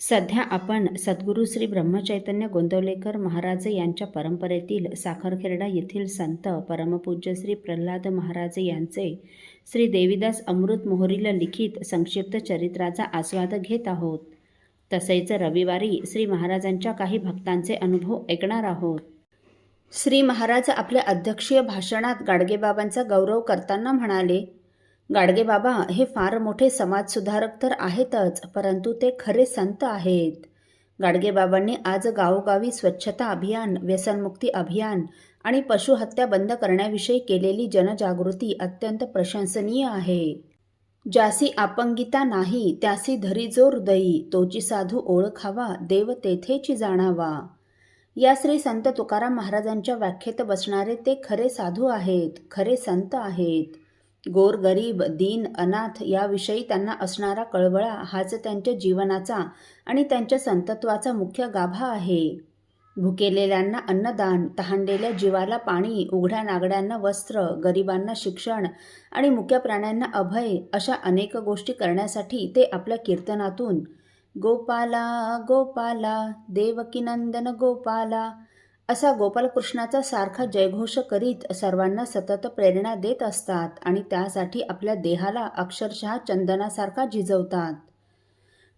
सध्या आपण सद्गुरू श्री ब्रह्मचैतन्य गोंदवलेकर महाराज यांच्या परंपरेतील साखरखेरडा येथील संत परमपूज्य श्री प्रल्हाद महाराज यांचे श्री देवीदास अमृत मोहरीला लिखित संक्षिप्त चरित्राचा आस्वाद घेत आहोत. तसेच रविवारी श्री महाराजांच्या काही भक्तांचे अनुभव ऐकणार आहोत. श्री महाराज आपल्या अध्यक्षीय भाषणात गाडगेबाबांचा गौरव करताना म्हणाले गाडगेबाबा हे फार मोठे समाजसुधारक तर आहेतच परंतु ते खरे संत आहेत. गाडगेबाबांनी आज गावोगावी स्वच्छता अभियान व्यसनमुक्ती अभियान आणि पशुहत्या बंद करण्याविषयी केलेली जनजागृती अत्यंत प्रशंसनीय आहे. ज्यासी आपंगिता नाही त्यासी धरी जो हृदयी तोची साधू ओळखावा देव तेथेची जाणावा. या श्री संत तुकाराम महाराजांच्या व्याख्येत बसणारे ते खरे साधू आहेत खरे संत आहेत. गोर गरीब दीन अनाथ याविषयी त्यांना असणारा कळवळा हाच त्यांच्या जीवनाचा आणि त्यांच्या संतत्वाचा मुख्य गाभा आहे. भुकेलेल्यांना अन्नदान तहानलेल्या जीवाला पाणी उघड्या नागड्यांना वस्त्र गरिबांना शिक्षण आणि मुख्य प्राण्यांना अभय अशा अनेक गोष्टी करण्यासाठी ते आपल्या कीर्तनातून गोपाला गोपाला देवकीनंदन गोपाला असा गोपालकृष्णाचा सारखा जयघोष करीत सर्वांना सतत प्रेरणा देत असतात आणि त्यासाठी आपल्या देहाला अक्षरशः चंदनासारखा झिजवतात.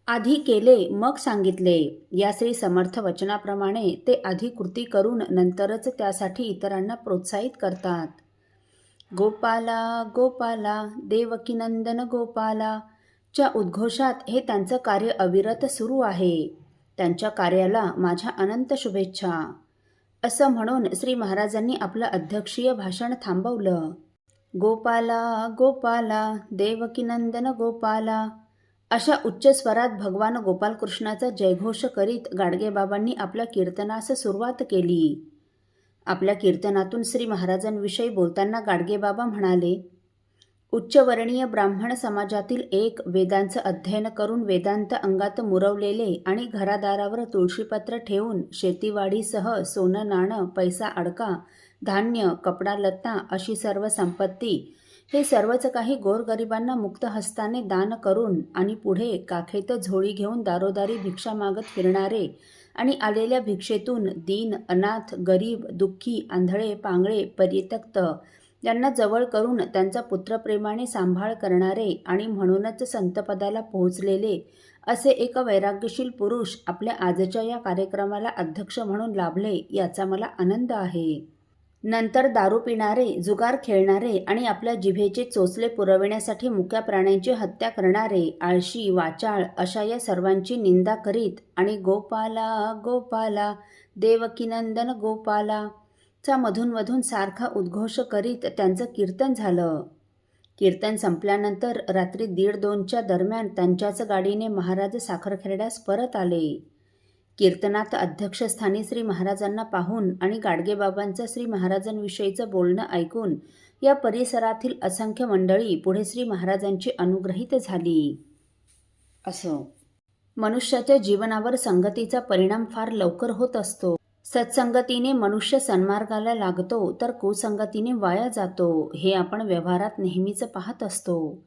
आधी केले मग सांगितले. या श्री समर्थ वचनाप्रमाणे ते आधी कृती करून नंतरच त्यासाठी इतरांना प्रोत्साहित करतात. गोपाला गोपाला देवकीनंदन गोपाला च्या उद्घोषात हे त्यांचं कार्य अविरत सुरू आहे. त्यांच्या कार्याला माझ्या अनंत शुभेच्छा. असं म्हणून श्री महाराजांनी आपलं अध्यक्षीय भाषण थांबवलं. गोपाला गोपाला देवकीनंदन गोपाला अशा उच्च स्वरात भगवान गोपालकृष्णाचा जयघोष करीत गाडगेबाबांनी आपल्या कीर्तनास सुरुवात केली. आपल्या कीर्तनातून श्री महाराजांविषयी बोलताना गाडगेबाबा म्हणाले उच्चवर्णीय ब्राह्मण समाजातील एक वेदांचं अध्ययन करून वेदांत अंगात मुरवलेले आणि घरादारावर तुळशीपत्र ठेवून शेतीवाडीसह सोनं नाणं पैसा अडका धान्य कपडा लत्ता अशी सर्व संपत्ती. हे सर्वच काही गोरगरिबांना मुक्त हस्ताने दान करून आणि पुढे काखेत झोळी घेऊन दारोदारी भिक्षा मागत फिरणारे आणि आलेल्या भिक्षेतून दीन अनाथ गरीब दुःखी आंधळे पांगळे परित्यक्त ज्यांना जवळ करून त्यांचा पुत्रप्रेमाने सांभाळ करणारे आणि म्हणूनच संतपदाला पोहोचलेले असे एक वैराग्यशील पुरुष आपल्या आजच्या या कार्यक्रमाला अध्यक्ष म्हणून लाभले याचा मला आनंद आहे. नंतर दारू पिणारे जुगार खेळणारे आणि आपल्या जिभेचे चोचले पुरविण्यासाठी मुक्या प्राण्यांची हत्या करणारे आळशी वाचाळ अशा या सर्वांची निंदा करीत आणि गोपाला गोपाला देवकीनंदन गोपाला चा मधूनमधून सारखा उद्घोष करीत त्यांचं कीर्तन झालं. कीर्तन संपल्यानंतर रात्री दीड दोनच्या दरम्यान त्यांच्याच गाडीने महाराज साखरखेरड्यास परत आले. कीर्तनात अध्यक्षस्थानी श्री महाराजांना पाहून आणि गाडगेबाबांचं श्री महाराजांविषयीचं बोलणं ऐकून या परिसरातील असंख्य मंडळी पुढे श्री महाराजांची अनुग्रहित झाली. असं. मनुष्याच्या जीवनावर संगतीचा परिणाम फार लवकर होत असतो. सत्संगतीने मनुष्य सन्मार्गाला लागतो तर कुसंगतीने वाया जातो हे आपण व्यवहारात नेहमीच पाहत असतो.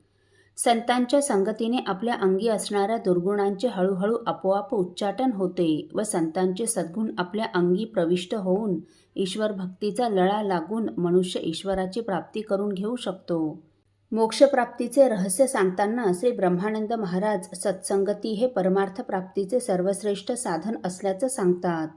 संतांच्या संगतीने आपल्या अंगी असणाऱ्या दुर्गुणांचे हळूहळू आपोआप उच्चाटन होते व संतांचे सद्गुण आपल्या अंगी प्रविष्ट होऊन ईश्वर भक्तीचा लळा लागून मनुष्य ईश्वराची प्राप्ती करून घेऊ शकतो. मोक्षप्राप्तीचे रहस्य सांगताना श्री ब्रह्मानंद महाराज सत्संगती हे परमार्थ प्राप्तीचे सर्वश्रेष्ठ साधन असल्याचं सांगतात.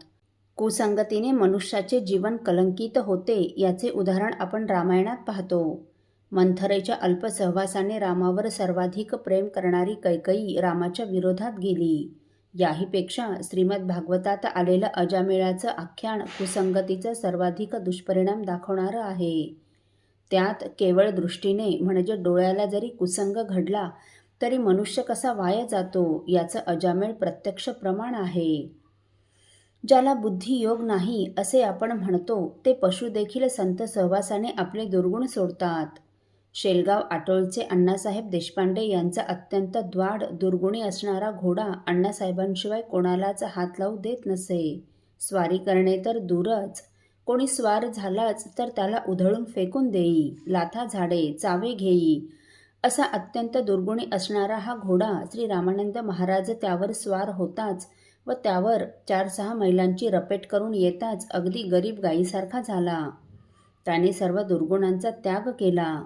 कुसंगतीने मनुष्याचे जीवन कलंकित होते याचे उदाहरण आपण रामायणात पाहतो. मंथरेच्या अल्प सहवासाने रामावर सर्वाधिक प्रेम करणारी कैकई रामाच्या विरोधात गेली. याहीपेक्षा श्रीमद भागवतात आलेलं अजामेळाचं आख्यान कुसंगतीचा सर्वाधिक दुष्परिणाम दाखवणारं आहे. त्यात केवळ दृष्टीने म्हणजे डोळ्याला जरी कुसंग घडला तरी मनुष्य कसा वाया जातो याचं अजामेळ प्रत्यक्ष प्रमाण आहे. ज्याला बुद्धियोग नाही असे आपण म्हणतो ते पशु देखील संत सहवासाने आपले दुर्गुण सोडतात. शेलगाव आटोळचे अण्णासाहेब देशपांडे यांचा अत्यंत द्वाड दुर्गुणी असणारा घोडा अण्णासाहेबांशिवाय कोणालाच हात लावू देत नसे. स्वारी करणे तर दूरच. कोणी स्वार झालाच तर त्याला उधळून फेकून देई. लाथा झाडे चावे घेई. असा अत्यंत दुर्गुणी असणारा हा घोडा श्री रामानंद महाराज त्यावर स्वार होताच व त्यावर चार सहा महिलांची रपेट करून येताच अगदी गरीब गायीसारखा झाला. त्याने सर्व दुर्गुणांचा त्याग केला.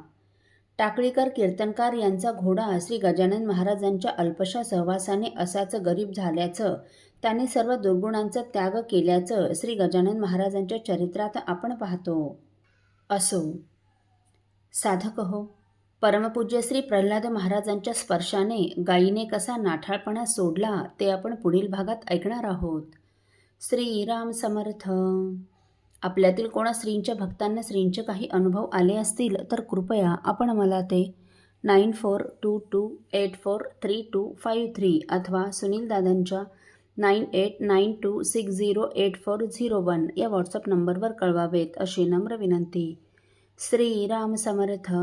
टाकळीकर कीर्तनकार यांचा घोडा श्री गजानन महाराजांच्या अल्पशा सहवासाने असाच गरीब झाल्याचं त्याने सर्व दुर्गुणांचा त्याग केल्याचं श्री गजानन महाराजांच्या चरित्रात आपण पाहतो. असो. साधक हो. परमपूज्य श्री प्रल्हाद महाराजांच्या स्पर्शाने गायीने कसा नाठाळपणा सोडला ते आपण पुढील भागात ऐकणार आहोत. श्रीराम समर्थ. आपल्यातील कोणा श्रींच्या भक्तांना श्रींचे काही अनुभव आले असतील तर कृपया आपण मला ते nine four two two eight four three two five three अथवा सुनील दादांच्या nine eight nine two six zero eight four zero one या व्हॉट्सअप नंबरवर कळवावेत अशी नम्र विनंती. श्रीराम समर्थ.